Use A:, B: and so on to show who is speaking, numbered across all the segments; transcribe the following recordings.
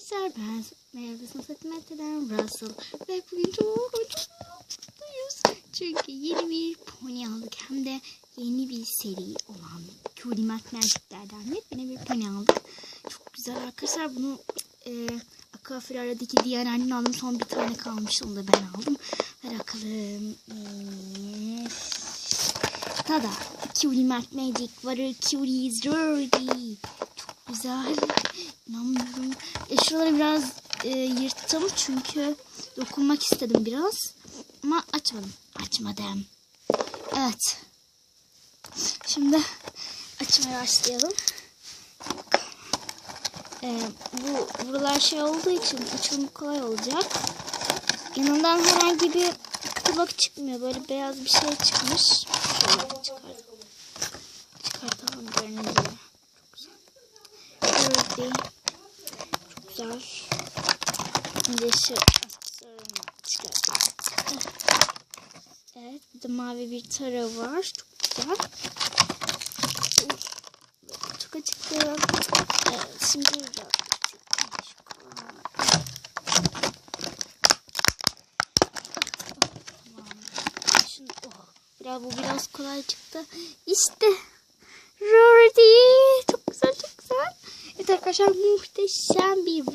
A: arkadaşlar ben Merhaba Sınıf Mete'den Russell ve bugün çok çok mutluyuz. Çünkü yeni bir pony aldık hem de yeni bir seri olan Curie Magic'lerden yeni bir pony aldık. Çok güzel arkadaşlar bunu e, Akafirara'daki diğer annem aldım son bir tane kalmış onu da ben aldım. Ver bakalım. Tada. Curie Magic var. Curie is ready. Çok güzel. Şuraları biraz e, yırttım çünkü dokunmak istedim biraz. Ama açmadım. Açmadım. Evet. Şimdi açmaya başlayalım. E, bu buralar şey olduğu için açılımı kolay olacak. Yanından herhangi bir kulak çıkmıyor. Böyle beyaz bir şey çıkmış. Şöyle çıkartalım. Çıkartalım görünüyor. Çok güzel. Böyle güzel. Önce şu çıkartalım. Evet. Bir de mavi bir tara var. Çok güzel. Çok açıktı. Evet. Şimdi oh, biraz bu biraz kolay çıktı. İşte Rarity. Çok güzel çok güzel. Evet arkadaşlar muhteşem bir.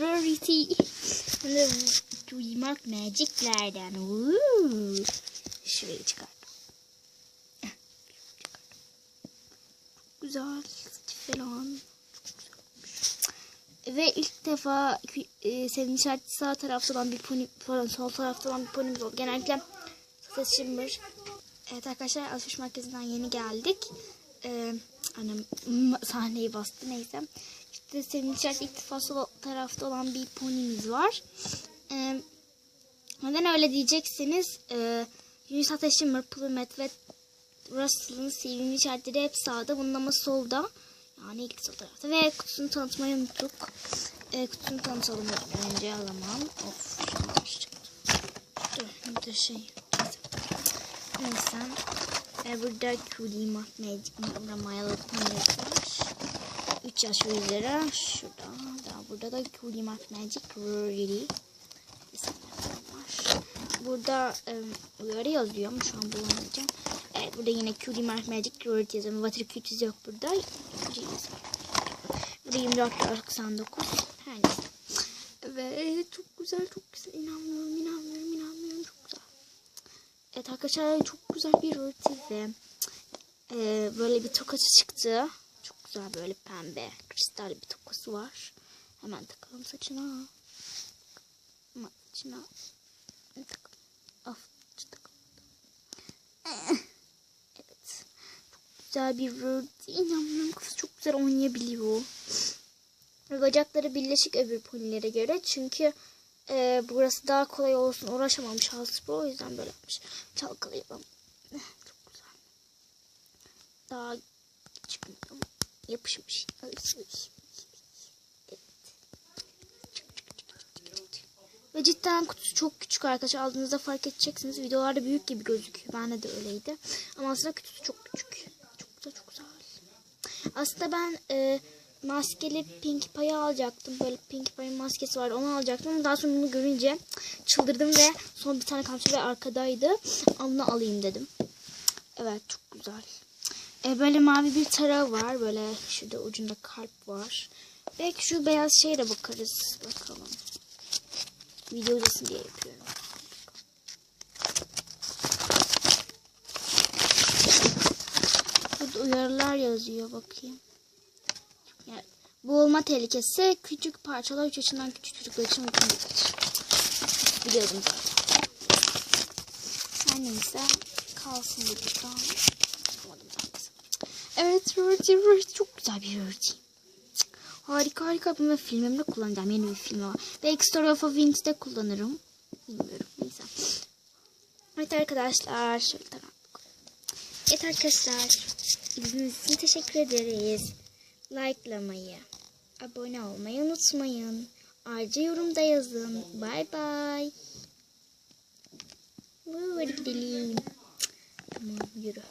A: Böyle duymak magiclerden. Woo. Şurayı çıkar. Çok güzel falan. Ve ilk defa e, senin işareti sağ tarafta olan bir pony, pardon sol tarafta olan bir pony'miz oldu. Genellikle Shimmer. Evet arkadaşlar alışveriş merkezinden yeni geldik. Ee, annem sahneyi bastı neyse. İşte senin defa sol tarafta olan bir ponimiz var. Ee, neden öyle diyeceksiniz? Ee, Yunus Ateş Shimmer, Plumet ve Russell'ın sevimli işaretleri hep sağda. Bunun ama solda. Yani ilk sol tarafta. Ve kutusunu tanıtmayı unuttuk. Ee, kutusunu tanıtalım önce alamam. Of. Dur de şey. Neyse. Ee, burada Curie Magic burada mayalı ponyası var. 3 yaş ve üzeri. Şurada. Daha burada da Curie Magic var. Burada e, uyarı yazıyor ama şu an bulamayacağım. Evet burada yine Curie Magic Rarity yazıyor. Water Cuties yok burada. Burada 2499. Her neyse. Evet çok güzel çok güzel. İnanmıyorum inanmıyorum inanmıyorum çok güzel. Evet arkadaşlar çok güzel bir rarity ve e, böyle bir tokası çıktı. Güzel böyle pembe kristal bir tokası var. Hemen takalım saçına. Saçına. Of takalım. Evet. Çok güzel bir rarity. İnanmıyorum kız çok güzel oynayabiliyor. Bacakları birleşik öbür ponilere göre. Çünkü e, burası daha kolay olsun uğraşamamış Hasbro. O yüzden böyle yapmış. Çalkalayalım. Çok güzel. Daha yapışmış. Ve cidden kutusu çok küçük arkadaşlar. Aldığınızda fark edeceksiniz. Videolarda büyük gibi gözüküyor. Bende de öyleydi. Ama aslında kutusu çok küçük. Çok güzel çok güzel. Aslında ben e, maskeli Pink Pie'yi alacaktım. Böyle Pink Pie'nin maskesi var. Onu alacaktım. Ama daha sonra bunu görünce çıldırdım ve son bir tane kalmıştı ve arkadaydı. Onu alayım dedim. Evet çok güzel. E, böyle mavi bir tarağı var. Böyle şurada ucunda kalp var. Belki şu beyaz şeye de bakarız. Bakalım. Video uzasın diye yapıyorum. Burada uyarılar yazıyor. Bakayım. Yani, boğulma tehlikesi küçük parçalar 3 yaşından küçük çocuklar için değildir. Biliyordum zaten. Neyse kalsın buradan. Evet Rarity Rarity çok güzel bir Rarity. Harika harika bunu filmimde kullanacağım. Yeni bir film var. Belki Story of a Winds'de kullanırım. Bilmiyorum. Neyse. Evet arkadaşlar. Şöyle tamam. Evet arkadaşlar. İzlediğiniz için teşekkür ederiz. Like'lamayı, abone olmayı unutmayın. Ayrıca yorumda yazın. Bye bye. Hadi gidelim. Tamam yürü.